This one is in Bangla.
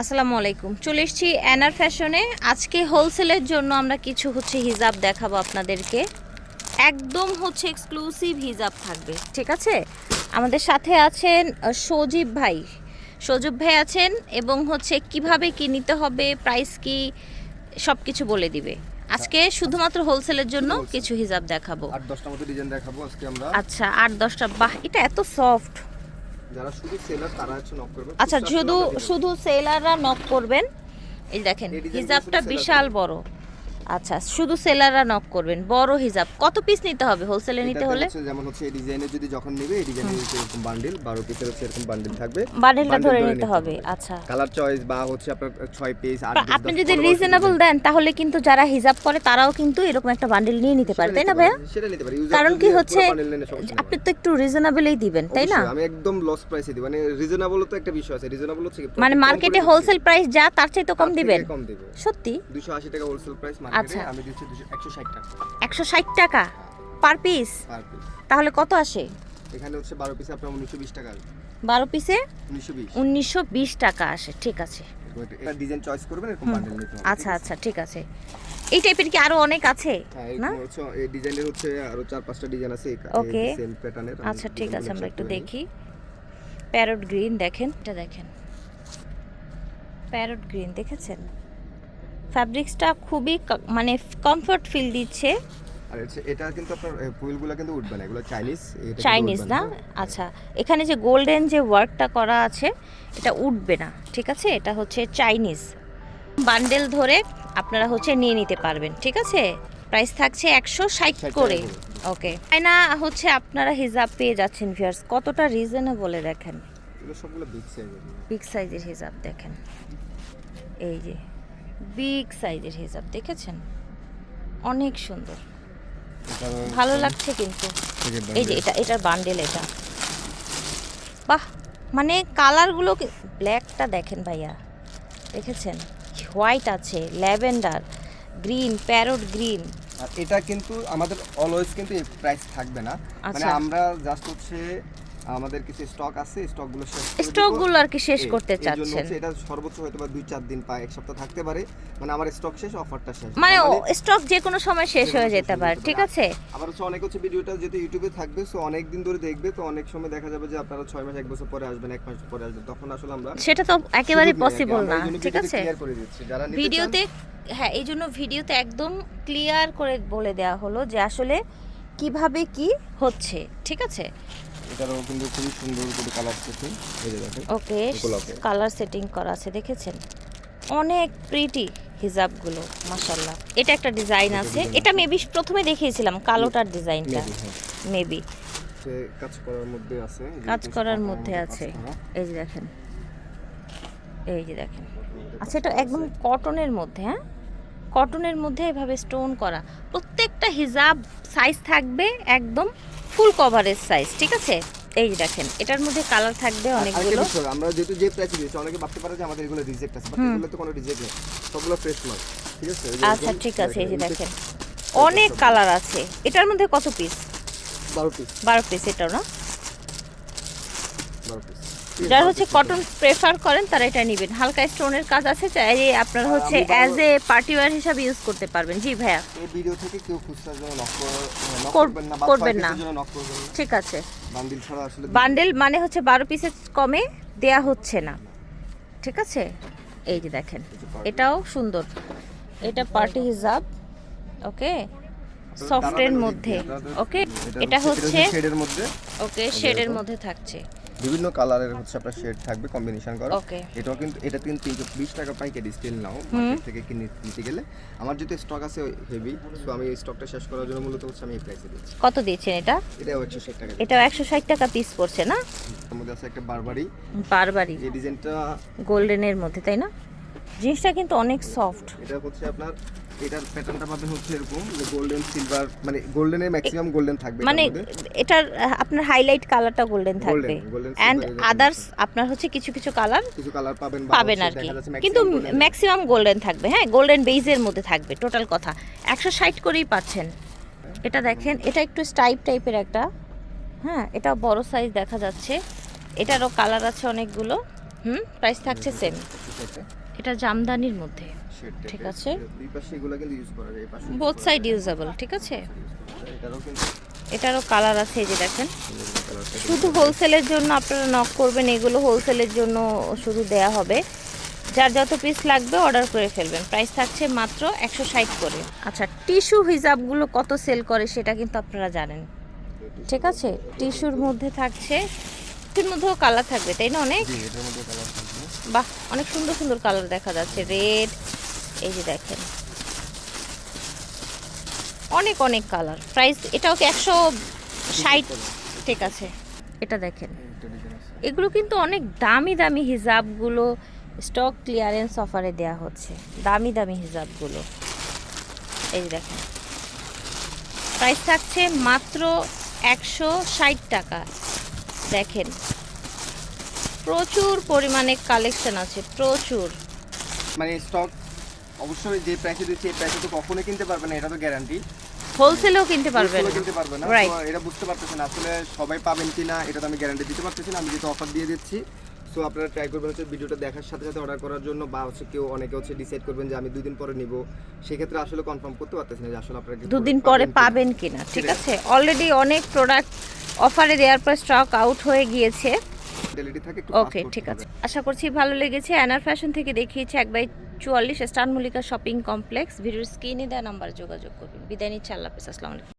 আসসালামু আলাইকুম। চলে এসেছি অ্যানার ফ্যাশনে। আজকে হোলসেলের জন্য আমরা কিছু হচ্ছে হিজাব দেখাবো আপনাদেরকে। একদম হচ্ছে এক্সক্লুসিভ হিজাব থাকবে ঠিক আছে? আমাদের সাথে আছেন সজীব ভাই। সজীব ভাই আছেন এবং হচ্ছে কীভাবে কি নিতে হবে প্রাইস কি সব কিছু বলে দিবে। আজকে শুধুমাত্র হোলসেলের জন্য কিছু হিজাব দেখাবো। আট দশটা মতো ডিজাইন দেখাবো আজকে আমরা। আচ্ছা আট দশটা বাহ এটা এত সফট যারা শুধু সেলার তারা হচ্ছে নক করবেন আচ্ছা শুধু শুধু সেলাররা নক করবেন? এই দেখেন হিজাবটা বিশাল বড়। আচ্ছা শুধু সেলাররা নক করবেন বড় হিজাব। কত পিস নিতে হবে হোলসেলে নিতে হলে? যেমন হচ্ছে এই ডিজাইনে যদি যখন নেবে এই ডিজাইনে এরকম বান্ডিল বারো পিসের হচ্ছে এরকম বান্ডিল থাকবে। বান্ডেলটা ধরে নিতে হবে আচ্ছা। কালার চয়েস বা হচ্ছে আপনার ছয় পিস আট বা piece, আপনি যদি রিজনেবল দেন তাহলে কিন্তু যারা হিজাব করে তারাও কিন্তু এরকম একটা বান্ডেল নিয়ে নিতে পারে তাই না ভাইয়া? সেটা নিতে পারি। কারণ কি হচ্ছে আপনি তো একটু রিজনেবলই দিবেন তাই না? আমি একদম লস প্রাইসে দিই মানে রিজনেবল তো একটা বিষয় আছে। রিজনেবল হচ্ছে মানে মার্কেটে হোলসেল প্রাইস যা তার চাইতে তার কম দিবেন? কম দিব। সত্যি? 280 টাকা হোলসেল প্রাইস আচ্ছা। আমি দিচ্ছি 160 টাকা। একশো ষাট টাকা? পার পিস পার পিস তাহলে কত আসে? এখানে হচ্ছে 12 পিস আপনার 1920 টাকা বারো পিসে 1920 উনিশশো বিশ টাকা আসে ঠিক আছে। ডিজাইন চয়েস করবেন এরকম বান্ডেল নিতে আচ্ছা আচ্ছা ঠিক আছে। এই টাইপের কি আরও অনেক আছে? হ্যাঁ না? এই ডিজাইনের হচ্ছে আরও চার পাঁচটা ডিজাইন আছে Okay. সেম প্যাটার্নের আচ্ছা ঠিক আছে আমরা একটু দেখি। প্যারট গ্রিন দেখেন। এটা দেখেন। প্যারট গ্রিন দেখেছেন? ফ্যাব্রিক্সটা খুবই মানে কমফর্ট ফিল দিচ্ছে। আর এটা কিন্তু আপনার ফুলগুলো কিন্তু উঠবে না এগুলো চাইনিজ চাইনিজ না। আচ্ছা এখানে যে গোল্ডেন যে ওয়ার্কটা করা আছে এটা উঠবে না ঠিক আছে? এটা হচ্ছে চাইনিজ বান্ডেল ধরে আপনারা হচ্ছে নিয়ে নিতে পারবেন ঠিক আছে? প্রাইস থাকছে একশো ষাট করে। ওকে না হচ্ছে আপনারা হিজাব পেয়ে যাচ্ছেন ভিউয়ার্স কতটা রিজনেবলে দেখেন? বিগ সাইজের হিজাব দেখেন। এই যে। বিগ সাইজের হিজাব দেখেছেন? অনেক সুন্দর। ভালো লাগছে কিন্তু। এই যে এটা এটার বান্ডেল এটা। বাহ! মানে কালারগুলো ব্ল্যাকটা দেখেন ভাইয়া। দেখেছেন? হোয়াইট আছে ল্যাভেন্ডার গ্রিন প্যারট গ্রিন এটা কিন্তু আমাদের অলওয়েজ কিন্তু প্রাইস থাকবে না। মানে আচ্ছা। আমরা জাস্ট হচ্ছে আমাদের কিছু স্টক আছে স্টকগুলো শেষ। স্টকগুলো আর কি শেষ করতে চাচ্ছেন? এটা সর্বোচ্চ হয়তো বা দুই চার দিন বা এক সপ্তাহ থাকতে পারে। মানে আমার স্টক শেষ অফারটা শেষ। মানে স্টক যে কোনো সময় শেষ হয়ে যেতে পারে ঠিক আছে? আবার হচ্ছে অনেক হচ্ছে ভিডিওটা যেহেতু ইউটিউবে থাকবে সো অনেক দিন ধরে দেখবে তো অনেক সময় দেখা যাবে যে আপনারা ছয় মাস এক বছর পরে আসবেন এক মাস পরে আসবেন তখন আসলে আমরা সেটা তো একেবারে। পসিবল না ঠিক আছে? ভিডিওতে হ্যাঁ এই জন্য ভিডিওতে একদম ক্লিয়ার করে বলে দেওয়া হলো যে আসলে কীভাবে কি হচ্ছে ঠিক আছে? এটারও কিন্তু খুবই সুন্দর করে কালার সেটিং এই দেখেন ওকে কালার সেটিং করা আছে দেখেছেন? অনেক প্রিটি হিজাবগুলো মাশাল্লাহ এটা একটা ডিজাইন আছে। এটা মেবি প্রথমে দেখিয়েছিলাম কালোটার ডিজাইনটা Maybe, হ্যাঁ। মেবি কাজ করার মধ্যে আছে কাজ করার মধ্যে আছে এই যে দেখেন। এই যে দেখেন। আচ্ছা এটা একদম কটনের মধ্যে হ্যাঁ? কটনের মধ্যে এভাবে স্টোন করা। প্রত্যেকটা হিজাব সাইজ থাকবে একদম ফুল কভারেজ সাইজ ঠিক আছে? এই যে দেখেন এটার মধ্যে কালার থাকবে অনেকগুলো। আমরা যেহেতু যে প্রাইসে দিয়েছি অনেকে ভাবতে পারে যে আমাদের এগুলো রিজেক্ট আছে বাট এগুলো তো কোনো রিজেক্ট নেই সবগুলো ফ্রেশ মাল ঠিক আছে? আচ্ছা ঠিক আছে এই যে দেখেন অনেক কালার আছে। এটার মধ্যে কত পিস বারো পিস বারো পিস এটাও না? বারো পিস যারা হচ্ছে কটন প্রেফার করেন তারা এটা নেবেন। হালকা স্টোনের কাজ আছে চাইলে আপনারা হচ্ছে অ্যাজ এ পার্টি ওয়্যার হিসাবে ইউজ করতে পারবেন। জি ভাইয়া। এই ভিডিও থেকে কেউ খুচরার জন্য নক নক কর- করবেন না করবেন না। ঠিক আছে। বান্ডিল ছাড়া আসলে বান্ডেল মানে হচ্ছে বারো পিসের কমে দেয়া হচ্ছে না। ঠিক আছে? এই যে দেখেন এটাও সুন্দর। এটা পার্টি হিজাব ওকে? সফটের মধ্যে ওকে? এটা হচ্ছে শেডের মধ্যে। ওকে শেডের মধ্যে থাকছে। বিভিন্ন কালারের হচ্ছে আপনার শেড থাকবে কম্বিনেশন করা। এটাও কিন্তু এটা কিন্তু তিনশো বিশ টাকা পাইকারি স্টিল নাও মার্কেট থেকে কিনে নিতে গেলে। আমার যেহেতু স্টক আছে হেভি সো আমি এই স্টকটা শেষ করার জন্য মূলত হচ্ছে আমি এই প্রাইসে দিচ্ছি। কত দিয়েছেন এটা? এটাও একশো ষাট টাকা এটাও একশো ষাট টাকা পিস পড়ছে না? এর মধ্যে আছে একটা বারবারি বারবারই যে ডিজাইনটা গোল্ডেনের মধ্যে তাই না? জিনিসটা কিন্তু অনেক সফট এটা হচ্ছে আপনার এটার প্যাটার্নটা পাবেন হচ্ছে এরকম যে গোল্ডেন সিলভার মানে গোল্ডেনের ম্যাক্সিমাম গোল্ডেন থাকবে মানে এটার আপনার হাইলাইট কালারটা গোল্ডেন থাকবে অ্যান্ড আদার্স আপনার হচ্ছে কিছু কিছু কালার কিছু কালার পাবেন পাবেন আর কি কিন্তু ম্যাক্সিমাম গোল্ডেন থাকবে হ্যাঁ গোল্ডেন বেইজের মধ্যে থাকবে টোটাল কথা একশো ষাট করেই পাচ্ছেন এটা দেখেন এটা একটু স্টাইপ টাইপের একটা হ্যাঁ এটা বড় সাইজ দেখা যাচ্ছে এটারও কালার আছে অনেকগুলো হুম প্রাইস থাকছে সেম এটা জামদানির মধ্যে ঠিক আছে। দুই পাশে এগুলো কিন্তু ইউজ করা যায় পাশে বোথ সাইড ইউজেবল ঠিক আছে? এটারও কিন্তু এটারও কালার আছে এই যে দেখেন। শুধু হোলসেলের জন্য আপনারা নক করবেন এগুলো হোলসেলের জন্য শুধু দেয়া হবে। যার যত পিস লাগবে অর্ডার করে ফেলবেন। প্রাইস থাকছে মাত্র একশো ষাট করে। আচ্ছা টিস্যু হিজাবগুলো কত সেল করে সেটা কিন্তু আপনারা জানেন। ঠিক আছে? টিস্যুর মধ্যে থাকছে টিস্যুর মধ্যেও কালার থাকবে তাই না অনেক? বাহ অনেক সুন্দর সুন্দর কালার দেখা যাচ্ছে। রেড এই যে দেখেন। অনেক অনেক কালার প্রাইস এটাও কি একশো ষাট? ঠিক আছে। এটা দেখেন। এগুলো কিন্তু অনেক দামি দামি হিজাবগুলো স্টক ক্লিয়ারেন্স অফারে দেয়া হচ্ছে। দামি দামি হিজাবগুলো। এই দেখেন। প্রাইস থাকছে মাত্র একশো ষাট টাকা। দেখেন। প্রচুর পরিমাণে কালেকশন আছে, প্রচুর। মানে স্টক অবশ্যই যে প্রাইসে দিচ্ছে এই প্রাইসে তো কখনোই কিনতে পারবে না এটা তো গ্যারান্টি হোলসেলেও কিনতে পারবেন হোলসেলও কিনতে পারবে না। এটা বুঝতে পারতেছেন আসলে সবাই পাবেন কিনা এটা তো আমি গ্যারান্টি দিতে পারতেছি না আমি যেহেতু অফার দিয়ে দিচ্ছি। সো আপনারা ট্রাই করবেন হচ্ছে ভিডিওটা দেখার সাথে সাথে অর্ডার করার জন্য বা হচ্ছে কেউ অনেকে হচ্ছে ডিসাইড করবেন যে আমি দুই দিন পরে নিব। সেক্ষেত্রে আসলে কনফার্ম করতে পারতেছি না যে আসলে আপনারা কি দুদিন পরে পাবেন কিনা। ঠিক আছে? অলরেডি অনেক প্রোডাক্ট অফারে দেওয়ার পর স্টক আউট হয়ে গিয়েছে। ডেলিভারি থাকে ওকে ঠিক আছে। আশা করছি ভালো লেগেছে। অ্যানার ফ্যাশন থেকে দেখিয়েছি এক বাই চুয়াল্লিশ স্টান মল্লিকা শপিং কমপ্লেক্স ভিডিওর স্ক্রিনে দেওয়া নাম্বার যোগাযোগ করবেন। বিদায় নিচ্ছে আল্লাহ আসসালামু আলাইকুম।